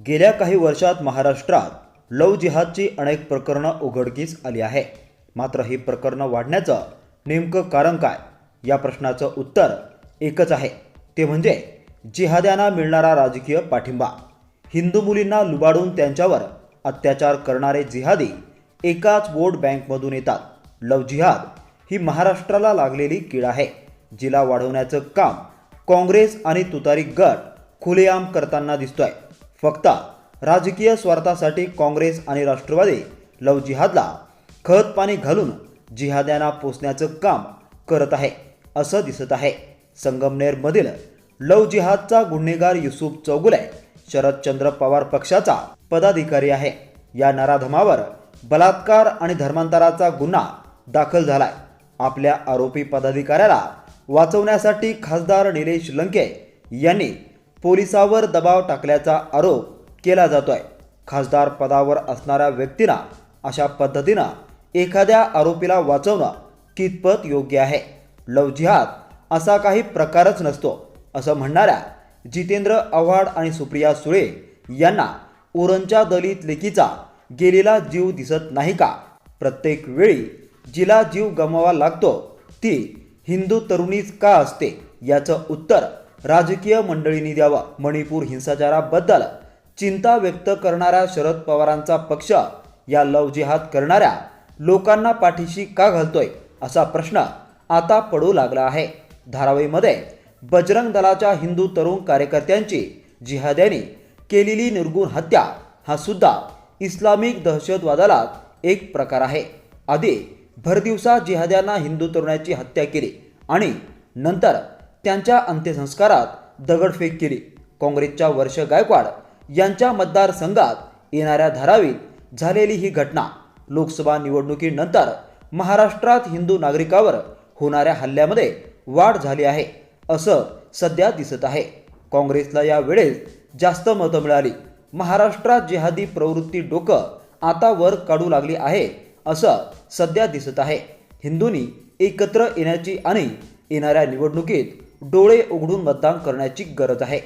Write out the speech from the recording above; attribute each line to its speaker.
Speaker 1: गेल्या काही वर्षात महाराष्ट्रात लव जिहादची अनेक प्रकरणं उघडकीस आली आहे. मात्र ही प्रकरणं वाढण्याचं नेमकं कारण काय? या प्रश्नाचं उत्तर एकच आहे. ते म्हणजे जिहाद्यांना मिळणारा राजकीय पाठिंबा. हिंदू मुलींना लुबाडून त्यांच्यावर अत्याचार करणारे जिहादी एकाच वोट बँकमधून येतात. लव जिहाद ही महाराष्ट्राला लागलेली कीड आहे. जिला वाढवण्याचं काम काँग्रेस आणि तुतारी गट खुलेआम करताना दिसतोय. फक्त राजकीय स्वार्थासाठी काँग्रेस आणि राष्ट्रवादी लव जिहादला खत पाणी घालून जिहाद्यांना पोचण्याचं काम करत आहे असं दिसत आहे. संगमनेरमधील लव जिहादचा गुन्हेगार युसुफ चौगुले शरदचंद्र पवार पक्षाचा पदाधिकारी आहे. या नराधमावर बलात्कार आणि धर्मांतराचा गुन्हा दाखल झालाय. आपल्या आरोपी पदाधिकाऱ्याला वाचवण्यासाठी खासदार निलेश लंके यांनी पोलिसावर दबाव टाकल्याचा आरोप केला जातोय. खासदार पदावर असणाऱ्या व्यक्तींना अशा पद्धतीनं एखाद्या आरोपीला वाचवणं कितपत योग्य आहे? लव जिहाद असा काही प्रकारच नसतो असं म्हणणाऱ्या जितेंद्र आव्हाड आणि सुप्रिया सुळे यांना उरणच्या दलित लेकीचा गेलेला जीव दिसत नाही का? प्रत्येक वेळी जिला जीव गमावा लागतो ती हिंदू तरुणीच का असते? याचं उत्तर राजकीय मंडळींनी द्यावा. मणिपूर हिंसाचाराबद्दल चिंता व्यक्त करणाऱ्या शरद पवारांचा पक्ष या लव जिहाद करणाऱ्या लोकांना पाठीशी का घालतोय? असा प्रश्न आता पडू लागला आहे. धारावीमध्ये बजरंग दलाच्या हिंदू तरुण कार्यकर्त्यांची जिहाद्यांनी केलेली निर्गुण हत्या हा सुद्धा इस्लामिक दहशतवादाला एक प्रकार आहे. आधी भरदिवसा जिहाद्यांना हिंदू तरुणाची हत्या केली आणि नंतर त्यांच्या अंत्यसंस्कारात दगडफेक केली. काँग्रेसच्या वर्ष गायकवाड यांच्या मतदारसंघात येणाऱ्या धारावीत झालेली ही घटना लोकसभा निवडणुकीनंतर महाराष्ट्रात हिंदू नागरिकावर होणाऱ्या हल्ल्यामध्ये वाढ झाली आहे असं सध्या दिसत आहे. काँग्रेसला या वेळेस जास्त मतं मिळाली. महाराष्ट्रात जिहादी प्रवृत्ती डोकं आता वर काढू लागली आहे असं सध्या दिसत आहे. हिंदूंनी एकत्र येण्याची आणि येणाऱ्या निवडणुकीत डोळे उघडून मतदान करण्याची गरज आहे.